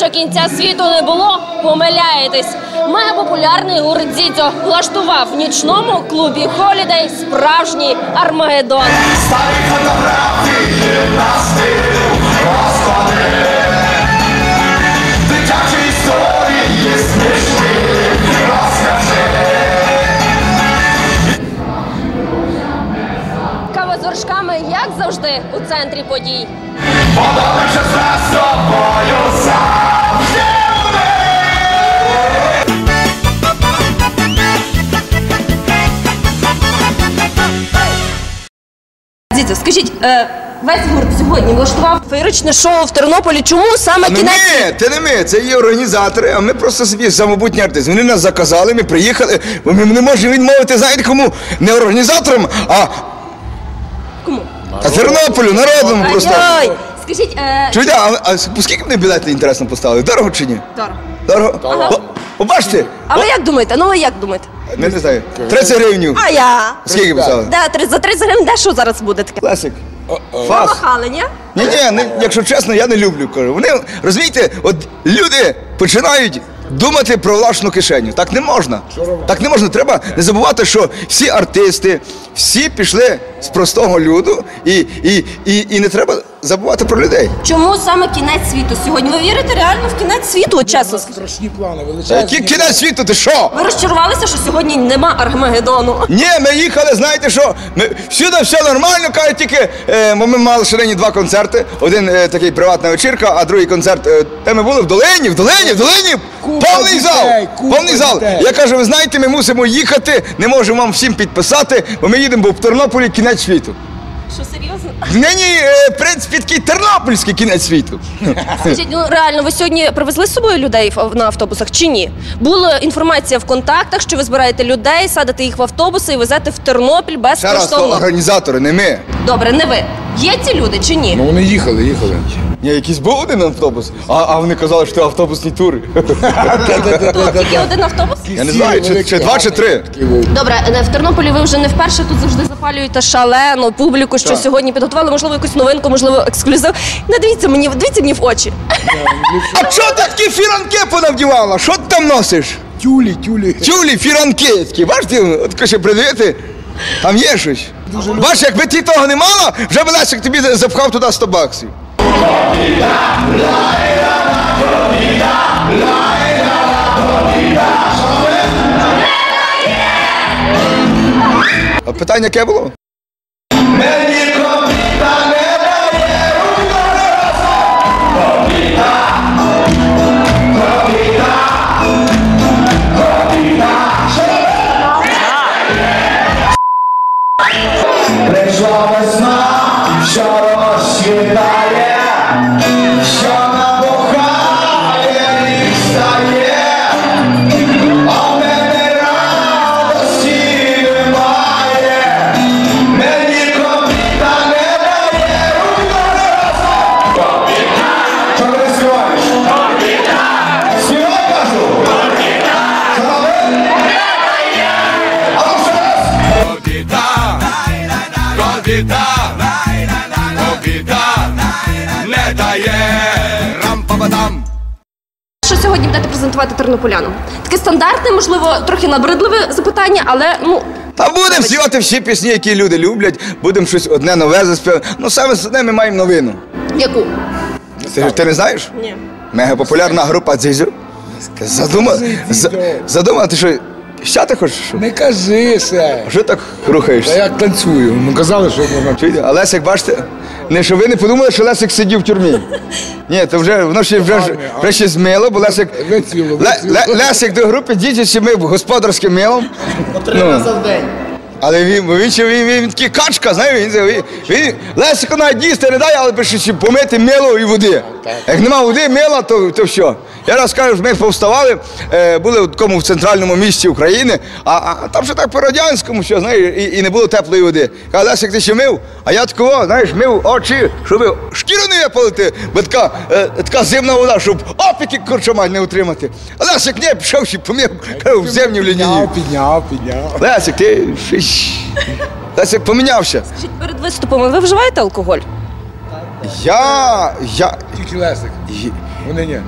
що кінця світу не було? Помиляєтесь. Мегапопулярний гурт Дзідзьо влаштував в нічному клубі Холідей справжній Армагеддон. Старі фотографії Дитячі історії смішні розкажи Кава з вершками, як завжди, у центрі подій. Подобається з тобою завжди скажіть, е, весь гурт сьогодні влаштував феєричне шоу в Тернополі. Чому саме Не кінець? ми, це не ми, це є організатори, а ми просто собі самобутні артисти. Вони нас заказали, ми приїхали, бо ми не можемо відмовити, знаєте кому? Не організаторам, а Кому? а Тернополю, народному просто. Ой, скажіть, е, Чуєте, а, а скільки вони білети інтересно поставили? Дорого чи ні? Дорого. Дорого? О, Побачите? А ви як думаєте? Ну ви як думаєте? Ми не знаю. 30 гривень. А я. Скільки поставили? Да, три- за 30 гривень де що зараз буде таке? Лесик. Фас. Ні? Ні, ні, не, якщо чесно, я не люблю. Кажу. Вони розумієте, от люди починають думати про власну кишеню. Так не можна. Так не можна. Треба не забувати, що всі артисти, всі пішли з простого люду, і, і, і, і не треба забувати про людей. Чому саме кінець світу сьогодні? Ви вірите реально в кінець світу? От чесно. Страшні плани, Який кінець світу, ти що? Ви розчарувалися, що сьогодні нема Армагеддону? Ні, ми їхали, знаєте що? Ми всюди все нормально, кажуть, тільки е, ми мали ще нині два концерти. Один е, такий приватна вечірка, а другий концерт. Е, де ми були в долині, в долині, в долині. Купа повний дітей, зал. купа повний зал. дітей. Я кажу, ви знаєте, ми мусимо їхати, не можемо вам всім підписати, бо ми їдемо, бо в Тернополі кінець світу. Що серйозно? Нині, е, в принципі, такий тернопільський кінець світу. Скажіть, ну реально, ви сьогодні привезли з собою людей в- на автобусах чи ні? Була інформація в контактах, що ви збираєте людей, садите їх в автобуси і везете в Тернопіль Ще раз, то безкоштовно. організатори, не ми. Добре, не ви. Є ці люди чи ні? Ну вони їхали, їхали. Ні, якийсь був один автобус, а, а вони казали, що це автобусні тури. Тільки один автобус? Я не знаю, чи, чи два, чи три. Добре, е, в Тернополі ви вже не вперше тут завжди запалюєте шалену публіку, що сьогодні підготували, можливо, якусь новинку, можливо, ексклюзив. Не дивіться мені, дивіться мені в очі. А чого ти такі фіранки понавдівала? Що ти там носиш? Тюлі, тюлі. Тюлі, фіранки такі, бачите, от ще придивити, там є щось. Бачиш, якби ти того не мала, вже б Лесик тобі запхав туди 100 баксів. А питання яке було? Мені копіта не дає Прийшла весна, що розквітає, тернополянам? Таке стандартне, можливо, трохи набридливе запитання, але ну. Та будемо співати всі пісні, які люди люблять, будемо щось одне нове заспівати. Ну саме з одне ми маємо новину. Яку? Ти, ти не знаєш? Ні. Мегапопулярна група Дзизю. Задума, за, задумала, ти що, ще ти хочеш? Не кажи все. Що так Та рухаєшся? як танцюю. Ну казали, що можна. Чуєте? А Лесик, бачите, не що ви не подумали, що Лесик сидів в тюрмі. Ні, то вже воно ще вже, ж- вже ще змило, бо Лесик. Вицвіло, Ле- вицвіло. Ле- Лесик до групи діти ще мив господарським милом. Три рази в день. Але він, бо він ще він, він, він такий качка, знаєш, він, він, він Лесику навіть їсти не дає, але пише, що помити мило і води. Як нема води, мила, то, то все. Я раз кажу, ми повставали, е, були в такому в центральному місті України, а, а, там ще так по-радянському все, знаєш, і, і не було теплої води. Каже, Лесик, ти ще мив? А я такого, знаєш, мив очі, щоб шкіру не випалити, бо така, е, така зимна вода, щоб опіки корчомать не утримати. А Лесик не пішов ще помив, в землю лінії. Підняв, підняв, підняв. Лесик, ти щось. Лесик помінявся. Скажіть, перед виступами ви вживаєте алкоголь? Я. я. Тільки Лесик. Вони ні.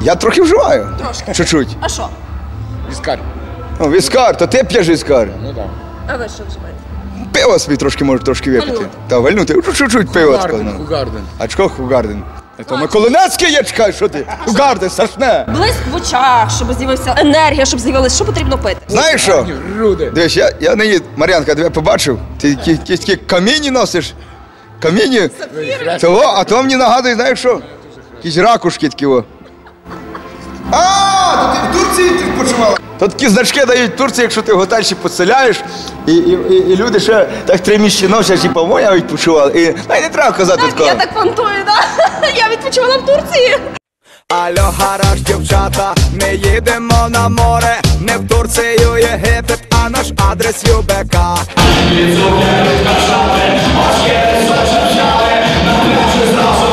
Я трохи вживаю. Трошки. Чуть-чуть. А що? Віскар. Ну, віскар, то ти п'єш віскар. Ну так. А ви що вживаєте? Пиво собі трошки може трошки випити. Вальнути. Та вальнути, Ну, чуть-чуть пиво. таке, Гарден, ну. Хугарден. А чого Хугарден? То Миколинецький є, чекай, що ти? Хугарден, страшне. Блиск в очах, щоб з'явився енергія, щоб з'явилася. Що потрібно пити? Знаєш що? Руди. Дивись, я, я не їд. Мар'янка, тебе побачив? Ти які- якісь такі камінні носиш? Камінні? Того, а то мені нагадує, знаєш що? Якісь ракушки такі. О. А, то ти в Турції ти почувала? То такі значки дають в Турції, якщо ти в готельші поселяєш, і, і, і, і люди ще так три місяці носять і помоя відпочивали. І навіть не треба казати Так, такого. я так фантую, да? Я відпочивала в Турції. Алло, гараж, дівчата, ми їдемо на море, не в Турцію, Єгипет, а наш адрес ЮБК. Oh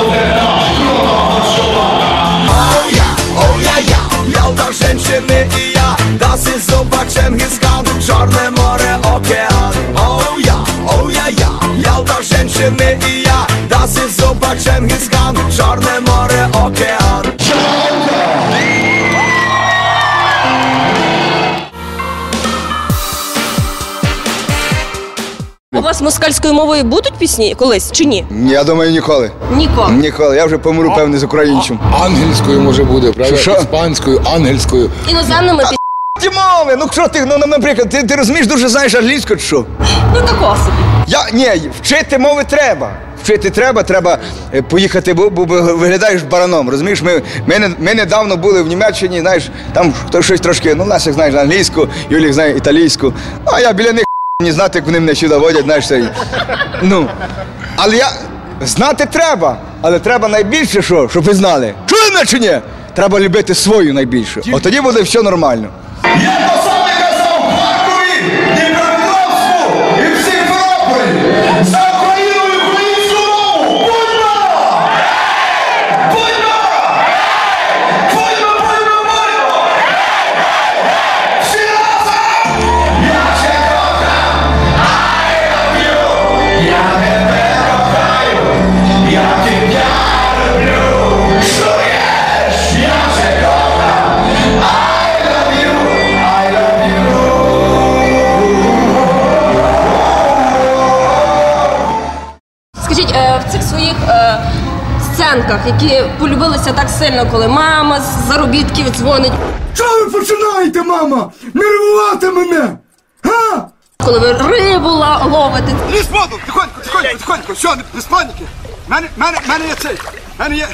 Tańczymy i ja, das ist so baczem his gun Czarne more, okean Oh ja, oh ja, ja Ja tańczymy i ja, das ist so baczem his gun вас москальською мовою будуть пісні колись чи ні? Я думаю, ніколи. Ніколи. Ніколи. Я вже помру, певне, з українцем. Ангельською може буде, правда? Що? Іспанською, ангельською. Іноземними піснями. Ті мови, ну що ти, ну наприклад, ти, ти розумієш, дуже знаєш англійську чи що? Ну такого собі. Я ні, вчити мови треба. Вчити треба, треба е, поїхати, бо, бо, бо виглядаєш бараном. Розумієш, ми, ми, не- ми недавно були в Німеччині, знаєш, там хто щось трошки, ну Лесик знаєш англійську, Юлік знає італійську. Ну, а я біля них не знати, як вони мене сюди водять, знаєш. Це, ну. Але я знати треба, але треба найбільше що, щоб ви знали. Чули мене чи ні? Треба любити свою найбільше. От тоді буде все нормально. Сценках, які полюбилися так сильно, коли мама з заробітків дзвонить, Чого ви починаєте, мама? Нервувати мене! Га? коли ви рибу ловите. Лізь воду, тихонько, тихонько, тихонько, все, не- без паніки. Мене, мене, мене є цей, мене є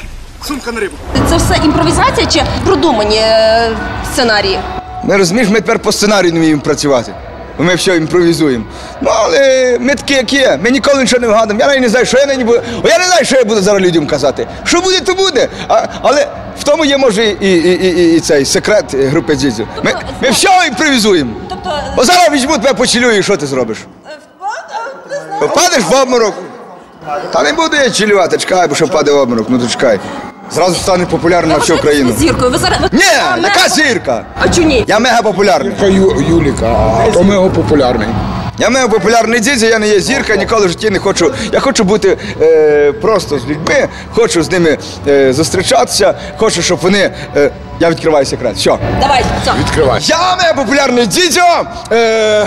сумка на рибу. Це все імпровізація чи продумані е, сценарії? Ми розумієш, ми тепер по сценарію не вміємо працювати. Ми все імпровізуємо. Ну, але ми такі, як є. Ми ніколи нічого не вгадуємо. Я навіть не знаю, що я нині буду. Я не знаю, що я буду зараз людям казати. Що буде, то буде. А, але в тому є, може, і, і, і, і, і цей секрет е, групи Дзідзю. Ми, ми все імпровізуємо. Тобто, Бо зараз візьму тебе почилюю, і що ти зробиш? Попадеш в обморок. Та не буду я чилювати, чекай, бо що впаде в обморок, ну то чекай. Зразу стане популярним на всю Україну. Зіркою. Ви зараз Ні, А, яка зірка? А чому ні? Я мега популярний. Ю, Юліка, а Ромео популярний. Я маю популярний дідзя, я не є зірка, ніколи в житті не хочу. Я хочу бути е, просто з людьми, хочу з ними е, зустрічатися, хочу, щоб вони. Е, я відкриваю секрет. Що? Давай, все. Відкривай. Я маю популярний дідзьо. Е,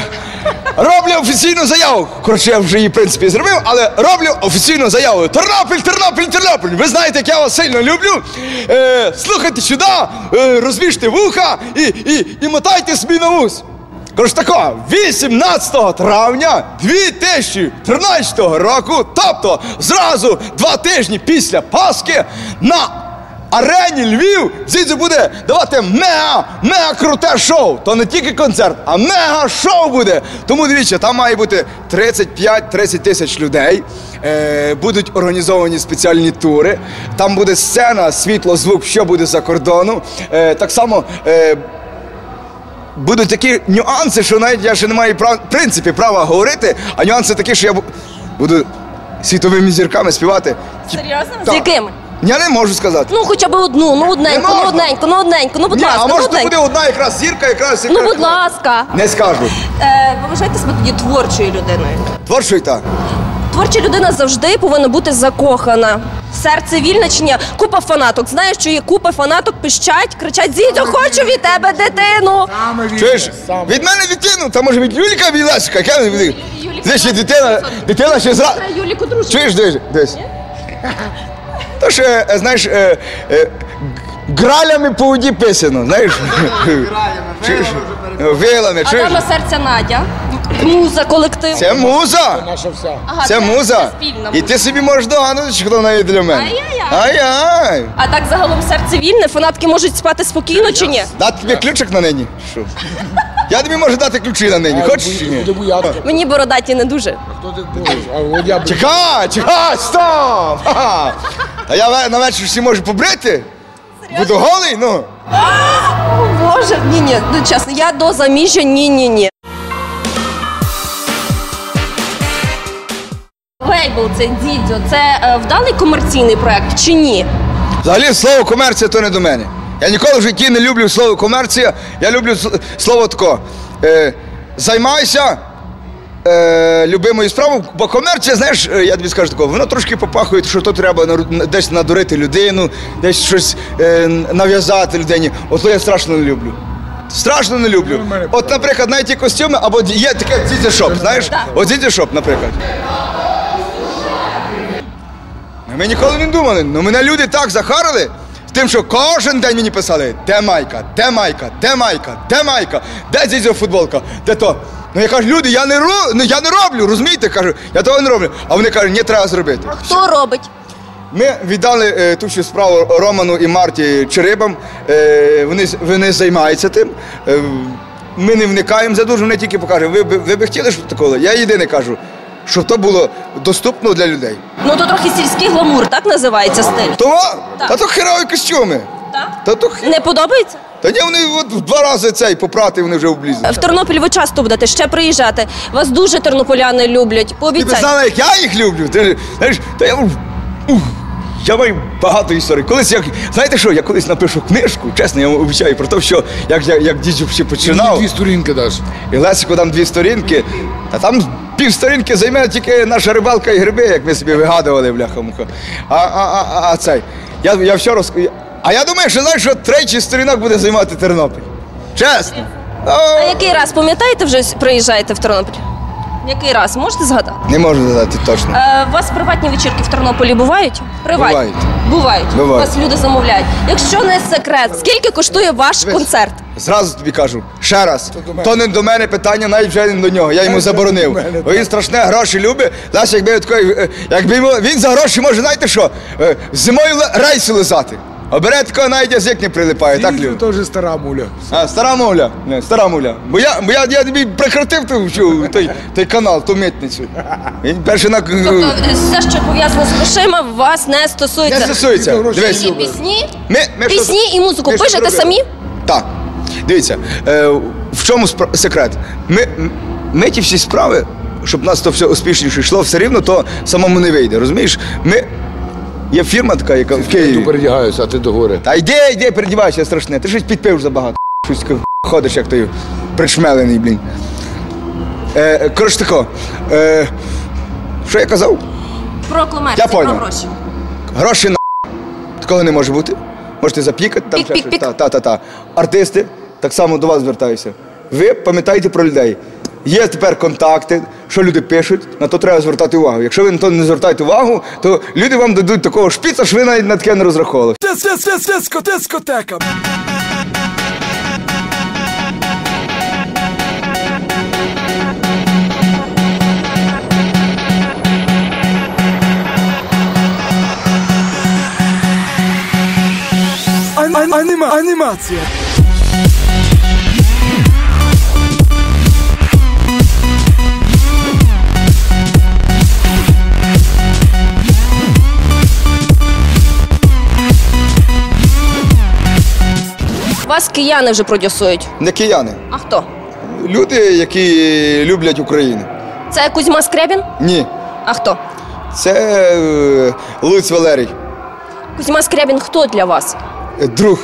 роблю офіційну заяву. Коротше, я вже її в принципі зробив, але роблю офіційну заяву. Тернопіль, Тернопіль, Тернопіль. Ви знаєте, як я вас сильно люблю. Е, слухайте сюди, е, розвіжте вуха і, і, і мотайте собі на вус. Коротше тако, 18 травня 2013 року, тобто зразу два тижні після Пасхи, на арені Львів Зідзю буде давати мега, мега круте шоу. То не тільки концерт, а мега шоу буде. Тому дивіться, там має бути 35-30 тисяч людей. Е, будуть організовані спеціальні тури. Там буде сцена, світло, звук, що буде за кордону. Е, так само. Е, будуть такі нюанси, що навіть я ще не маю прав, в принципі права говорити, а нюанси такі, що я бу- буду світовими зірками співати. Ті- Серйозно? З Так. якими? Я не можу сказати. Ну, хоча б одну, ну одненьку, ну можна. одненьку, ну одненьку, ну будь Ні, ласка, а ну може одненьку. буде одна якраз зірка, якраз Ну, будь ласка. Не скажу. Е, ви вважаєте себе тоді творчою людиною? Творчий так. Творча людина завжди повинна бути закохана Серце вільне чи ні? Купа фанаток. Знаєш, що є купа фанаток, пищать, кричать: Зідьо, хочу від тебе дитину. Чуєш? Від мене дитину, та може від Юліка від Лесика. Яка Юліка Дивись, ще дитина, дитина ще зра... Юліку дружку. Чуєш, дивись, дивись. То ще, е, знаєш, е, е, гралями по воді писано, знаєш? Чуєш? Вилами, А чуєш? дама серця Надя, муза колективу. Це муза. Наша вся. Ага, Це муза. спільна І ти собі можеш догадати, що хто навіть для мене. Ай-яй-яй. Ай-яй. А так загалом серце вільне, фанатки можуть спати спокійно чи ні? Дати тобі ключик на нині? Що? Я тобі можу дати ключі на нині. Хочеш чи ні? Буяти. Мені бородаті не дуже. Хто ти будеш? А. Чекай, чекай, стоп! А я ве- на вечір всі можу побрити? Буду голий, ну. О, Боже, ні, ні, ну чесно, я до заміжжя ні, ні, ні. Лейбл це дідьо, це е, вдалий комерційний проект чи ні? Взагалі слово комерція то не до мене. Я ніколи в житті не люблю слово комерція, я люблю с- слово тако. Е, займайся е, любимою справою, бо комерція, знаєш, е, я тобі скажу тако, воно трошки попахує, що то треба нару- десь надурити людину, десь щось е, нав'язати людині. От я страшно не люблю. Страшно не люблю. От, наприклад, навіть ті костюми, або є таке дідя шоп, знаєш? От дідя шоп, наприклад. Ми ніколи не думали. Ну мене люди так захарили. Тим, що кожен день мені писали, де майка, де майка, де майка, де майка, де дідьо футболка, де то. Ну я кажу, люди, я не ро... ну, я не роблю, розумієте? Кажу, я того не роблю. А вони кажуть, ні, треба зробити. А Хто робить? Ми віддали е, ту всю справу Роману і Марті Черибам. Е, вони, вони займаються тим. Е, ми не вникаємо за дуже, вони тільки покажуть. Ви, ви би хотіли, щоб такого? Я єдине кажу, щоб то було доступно для людей. Ну то трохи сільський гламур, так називається стиль. Так. Та то херові костюми. Так? Та то хе- Не подобається? Та ні, вони от в два рази цей попрати, вони вже облізли. В Тернопіль ви часто будете ще приїжджати. Вас дуже тернополяни люблять. Ти б Пообіцяйте. знала, як я їх люблю. Ти, знаєш, та я, ух, я маю багато історій. Колись як, знаєте що, я колись напишу книжку, чесно, я вам обіцяю про те, що як, я, як дідю ще Мені починав. дві сторінки даш. І Лесику дам дві сторінки, та там пів сторінки займе тільки наша рибалка і гриби, як ми собі вигадували, бляха-муха. А, а, а, а, а цей. Я, я все роз... А я думаю, що знаєш, що тричі сторінок буде займати Тернопіль. Чесно. А який раз пам'ятаєте вже приїжджаєте в Тернопіль? Який раз можете згадати? Не можу задати точно. Е, у вас приватні вечірки в Тернополі бувають? Приватні. Бувають. Бувають. Бувають. Вас люди замовляють. Якщо не секрет, скільки коштує ваш концерт? Зразу тобі кажу, ще раз, мене. то не до мене питання, навіть вже не до нього. Я йому заборонив. мене, Бо він страшне гроші любить. Лесь, якби такий, е, якби йому він за гроші може, знаєте що? Е, Зимою рейсу лизати. А бере такого навіть язик не прилипає, так любить. теж стара муля. А, стара мовля, не, стара мовля. Бо я, бо я, я тобі прекратив всю- той, той канал, ту митницю. Він перший на Тобто е, все, що пов'язано з грошима, вас не стосується. не стосується. Дивись. І пісні, Ми, ми пісні і музику ми пишете самі? Так. Дивіться, е, в чому секрет? Ми, ми ті всі справи, щоб нас то все успішніше йшло, все рівно то самому не вийде. Розумієш? Ми. Є фірма така, яка в Києві. Я тут передягаюся, а ти до гори. Та йди, йди, передівайся, страшне. Ти щось підпив забагато. Щось ходиш, як той причмелений, блін. Е, коротше тако. Е, що я казав? Про комерцію, Я про гроші. Гроші на такого не може бути. Можете запікати, там ще Пік-пік-пік. щось. Та, та, та, та. Артисти, так само до вас звертаюся. Ви пам'ятаєте про людей. Є тепер контакти, що люди пишуть, на то треба звертати увагу. Якщо ви на то не звертаєте увагу, то люди вам дадуть такого шпіца, що ви навіть на таке не розраховували. Дис, дис, дис, диско, дискотека. Ан- ан- анима- Анімація. Вас кияни вже продюсують. Не кияни. А хто? Люди, які люблять Україну. Це Кузьма Скрябін? Ні. А хто? Це е, Луць Валерій, Кузьма Скрябін хто для вас? е, друг.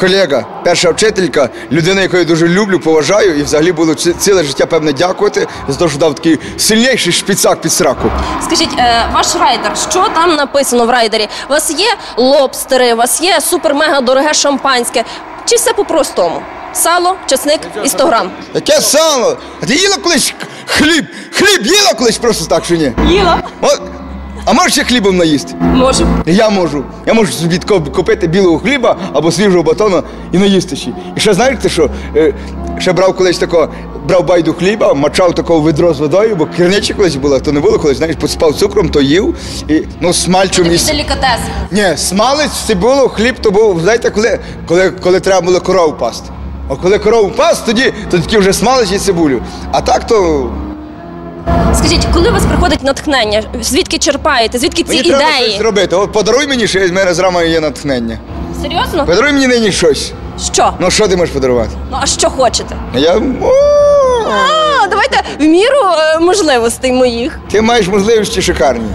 колега, перша вчителька, людина, яку я дуже люблю, поважаю, і взагалі буду ці- ціле життя, певне, дякувати за те, що дав такий сильніший шпіцак під сраку. Скажіть, е, ваш райдер, що там написано в райдері? У вас є лобстери, у вас є супер-мега дороге шампанське? Чи все по-простому? Сало, чесник і 100 грам. Яке сало? А ти їла колись хліб? Хліб їла колись просто так, чи ні? Їла. От. А можеш ще хлібом наїсти? Можу. Я можу. Я можу собі тако купити білого хліба або свіжого батона і наїсти ще. І ще знаєте, що е, ще брав колись тако, брав байду хліба, мачав такого ведро з водою, бо керничі колись була, то не було колись, знаєш, посипав цукром, то їв. І, ну, смальчу Такий міс... делікатес. Ні, смалець це було, хліб то був, знаєте, коли, коли, коли треба було корову пасти. А коли корову пасти, тоді, то такі вже смалець і цибулю. А так то Скажіть, коли у вас приходить натхнення? Звідки черпаєте? Звідки ці мені треба щось ідеї? зробити. От подаруй мені, що в мене з рамою є натхнення. Серйозно? Подаруй мені нині щось. Що? Ну що ти можеш подарувати? Ну а що хочете? Я. О, А, давайте в міру е, можливостей моїх. ти маєш можливості шикарні.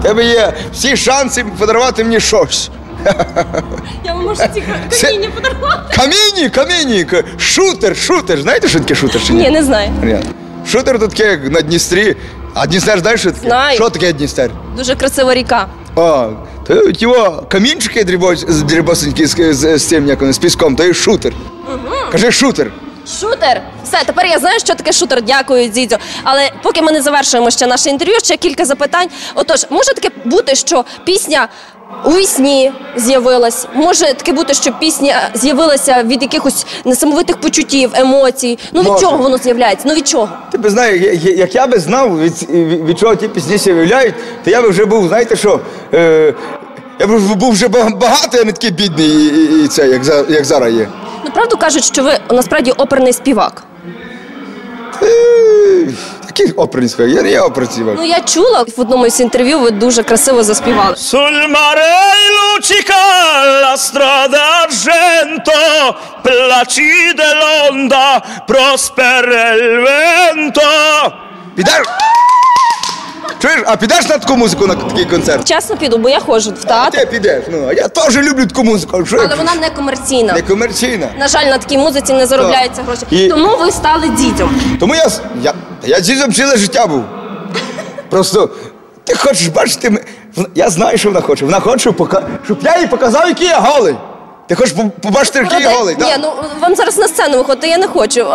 У тебе є всі шанси подарувати мені щось. Я вам можу ці Це- каміння подарувати. Камінні, камінні, к- шутер, шутер. Знаєте, що таке шутер чи ні? Ні, не знаю. Ні. Шутер то таке як на Дністрі. А Дністер знаєш, що таке? Знаю. Що таке Дністер? Дуже красива ріка. О, то його камінчики дрібосенькі з, з, з цим, як вони, з піском, то є шутер. Кажи шутер. Шутер. Все, тепер я знаю, що таке шутер. Дякую, Дзідзьо. Але поки ми не завершуємо ще наше інтерв'ю, ще кілька запитань. Отож, може таке бути, що пісня у вісні з'явилась? Може таке бути, що пісня з'явилася від якихось несамовитих почуттів, емоцій? Ну від Може. чого воно з'являється? Ну від чого? Ти би знаєш, як я би знав, від, від, чого ті пісні се виявляють, то я би вже був, знаєте що, е, я б був вже ба- багатий, а не такий бідний, і, і, і це, як, як зараз є. Правду кажуть, що ви насправді оперний співак. Який оперний співак? Я не є оперний співак. Ну я чула в одному із інтерв'ю, ви дуже красиво заспівали. Mare luccica la strada argento, placide l'onda, prospera il vento. Чуєш, а підеш на таку музику на такий концерт? Чесно піду, бо я ходжу в театр, Ти підеш, ну, а я теж люблю таку музику. Що я але вона не комерційна. не комерційна. На жаль, на такій музиці не заробляються гроші. І- Тому ви стали дітям. Тому я, с- я, я дідом ціле життя був. Просто ти хочеш бачити, я знаю, що вона хоче. Вона хоче, пока- щоб я їй показав, який я голий. Ти хочеш по- побачити, який я голий, Ні, так? ну вам зараз на сцену виходити, я не хочу.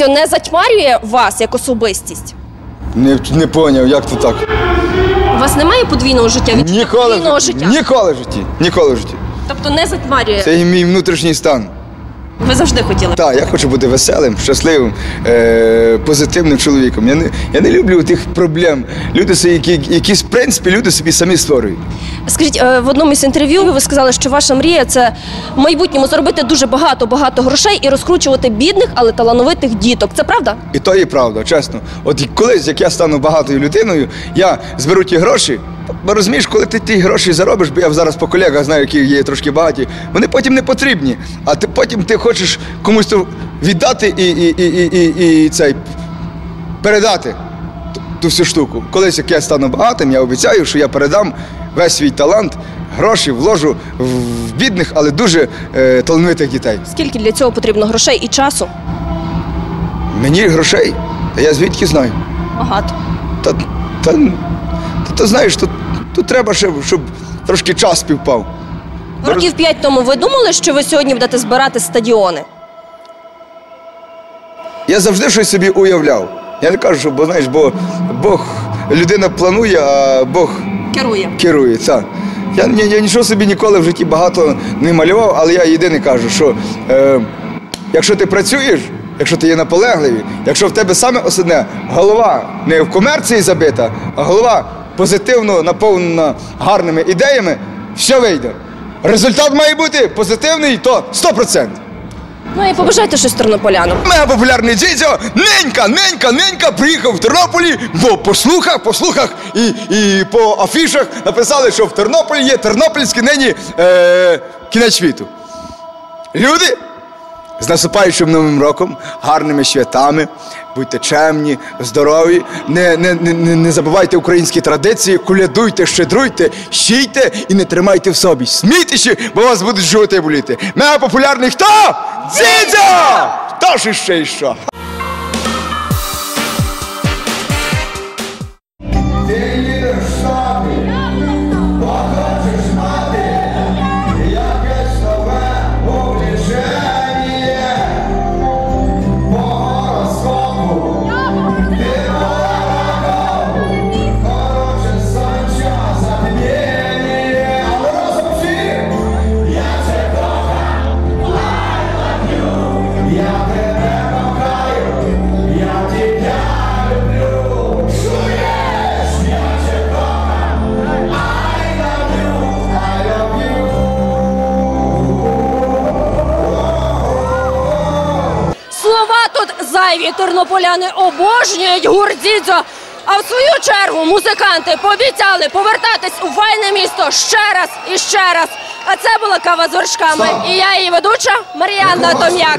Дідьо не затьмарює вас як особистість. Не, не поняв, як то так. У вас немає подвійного життя, відчуття Ніколи, в подвійного житті. життя. ніколи в житті. Ніколи в житті. Тобто не затьмарює. Це мій внутрішній стан. Ви завжди хотіли. Так, я хочу бути веселим, щасливим, е- позитивним чоловіком. Я не, я не люблю тих проблем. Люди, які, які, в принципі, люди собі самі створюють. Скажіть, е, в одному із інтерв'ю ви сказали, що ваша мрія це в майбутньому заробити дуже багато багато грошей і розкручувати бідних, але талановитих діток. Це правда? І то і правда, чесно. От колись, як я стану багатою людиною, я зберу ті гроші. Бо розумієш, коли ти ті гроші заробиш, бо я зараз по колегах знаю, які є трошки багаті, вони потім не потрібні. А ти потім ти хочеш комусь то віддати і, і, і, і, і, і цей передати. ту всю штуку. Колись як я стану багатим, я обіцяю, що я передам весь свій талант, гроші вложу в бідних, але дуже е, талановитих дітей. Скільки для цього потрібно грошей і часу? Мені грошей, а я звідки знаю? Багато. Та, та, та, та знаєш, тут, тут треба, щоб, щоб трошки час співпав. Років п'ять тому ви думали, що ви сьогодні будете збирати стадіони? Я завжди щось собі уявляв. Я не кажу, що, бо знаєш, бо Бог людина планує, а Бог Керує. керує. Так. Я, я, я нічого собі ніколи в житті багато не малював, але я єдине кажу, що е, якщо ти працюєш, якщо ти є наполегливий, якщо в тебе саме основне голова не в комерції забита, а голова позитивно наповнена гарними ідеями, все вийде. Результат має бути позитивний, то 100%. Ну і побажайте щось тернополянам. Моя популярний дідьо, ненька, ненька, ненька приїхав в Тернополі, бо по слухах, по слухах і, і по афішах написали, що в Тернополі є тернопільський нині е, кінець світу. Люди, з наступаючим новим роком, гарними святами, будьте чемні, здорові, не, не, не, не забувайте українські традиції, кулядуйте, щедруйте, щійте і не тримайте в собі. Смійтеся, бо вас будуть животи боліти. Мега популярний хто? Дзідзя! Ж іще і що. Зайві тернополяни обожнюють гурдідзьо. А в свою чергу музиканти пообіцяли повертатись у файне місто ще раз і ще раз. А це була кава з вершками. І я її ведуча Мар'яна Том'як.